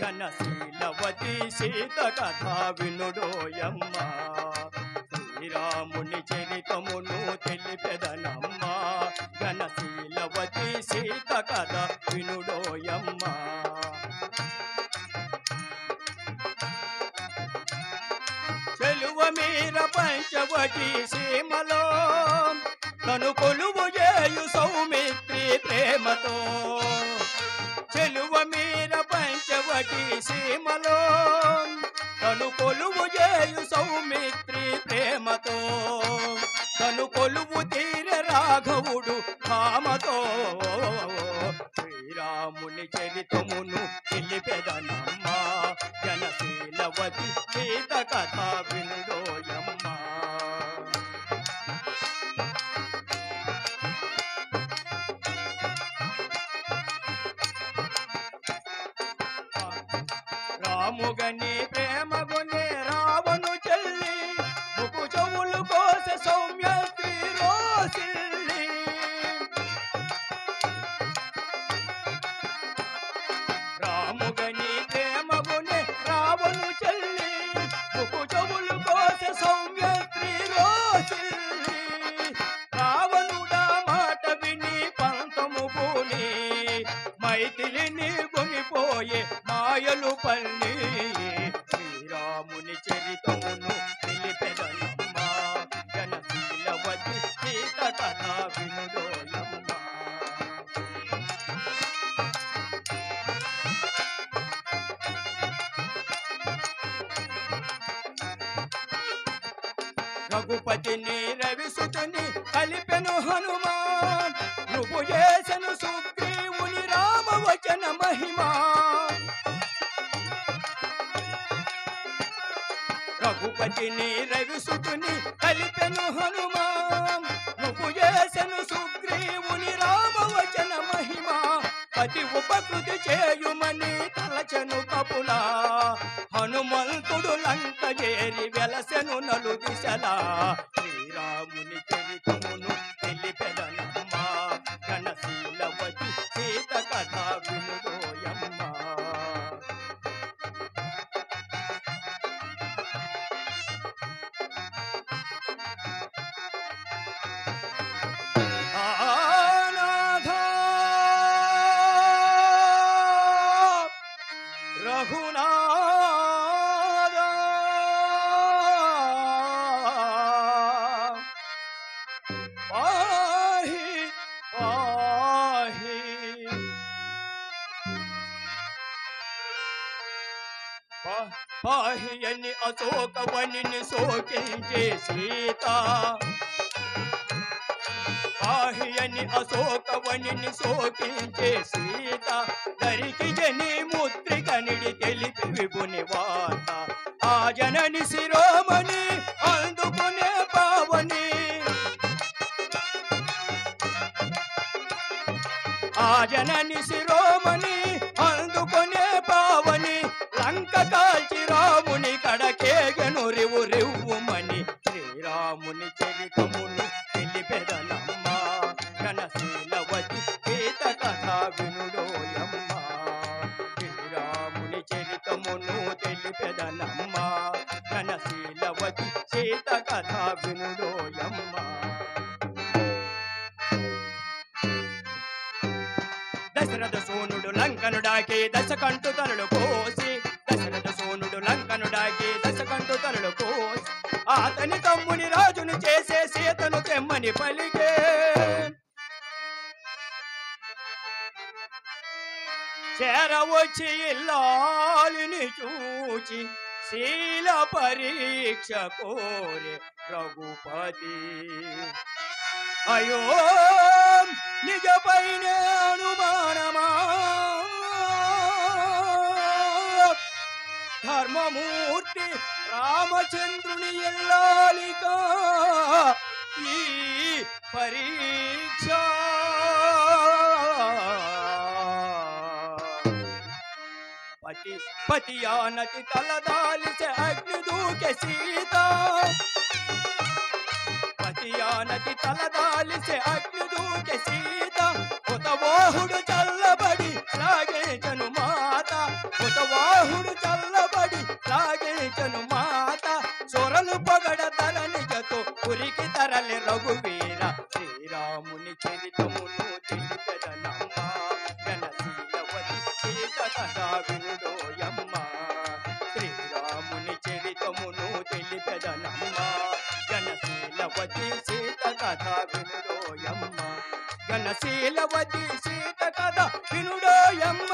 ఘనశీలవతి సీత కథ వినుడోయమ్మ శ్రీరాముని చరితమును తెలిపెదనమ్మ. ఘనశీలవతి సీత కథ వినుడోయమ్మ చెలువ మీర పంచవటి సీమలో తను కొలువు చేయు సౌమిత్రి ప్రేమతో తను కొలువు తీర రాఘవుడు కామతో శ్రీరాముని చరితమును తెలిపెదనమ్మ జనశీలవతి సీత కథ వినుడోయమ్మ. ముగని ప్రేమగుని రావను చెల్లి ముకు చెవులు కోస సౌమ్య రాముగని ప్రేమగుని రావణు చెల్లి ముకు చెవులు కోస సౌమ్య స్త్రీ రోసిల్లి రావణుడా మాట విని పంతము పూని మైథిలిని కొనిపోయే మాయలు పల్లి. రఘుపతిని రవిసుతుని కలిపెను హనుమాన్. నువ్వు చేసను సుగ్రీవుని రామ వచన మహిమా. రఘుపతిని రవిసుతుని కలిపెను హనుమాన్. నువ్వు చేసను సుగ్రీవుని రామ వచన మహిమా. పతి ఉపకృతి చేయుమని తలచను కపులా. హనుమంతుడు లంక చేరి వెలసెను నలు దిశలా శ్రీరామ పాహి పాహి పా- పాహి అశోకవనిని సోకించే సీత పాహి అని అశోకవనిని శోకించే సీత దరికి జని ముద్రిక నిడి తెలిపి విభుని వాత ఆయనని శిరోమణి అందుకునే పావని లంక కాల్చి రాముని కడకేగను రివు రివ్వుమని. శ్రీరాముని చరితమును తెలిపెదనమ్మ ఘనశీలవతి సీత కథ వినుడోయమ్మ. శ్రీరాముని చరితమును తెలిపెదనమ్మ ఘనశీలవతి సీత కథ వినుడోయమ్మ. దశరథ సోనుడు లంకను డాకి దశకంటు తలలు కోసి. దశరథ సోనుడు లంకను డాకి దశకంటు తలలు కోసి. అతని తమ్ముని రాజును చేసే సీతను తెమ్మని పలికే. చేరవచ్చి ఇల్లాలిని చూచి శీల పరీక్ష కోరే రఘుపతి. అయ్యో! రామచంద్రుని ఎల్లాలిగా ఈ పరీక్ష. పతి పతియానతి తలదాలిసే అగ్ని దూకె సీత. పతియానతి తలదాలిసే అగ్ని దూకె సీత. కొతమోహుడు చల్లబడి లాగేచను మాత. కృతవాహుడు చల్ల తరలి రఘువీర శ్రీరాముని చరితమును తెలిపెదనమ్మ ఘనశీలవతి సీత కథా వినుడోయమ్మ శ్రీరాముని చరితమును తెలిపెదనమ్మ ఘనశీలవతి సీత కథ వినుడోయమ్మ ఘనశీలవతి సీత కథ వినుడోయమ్మ.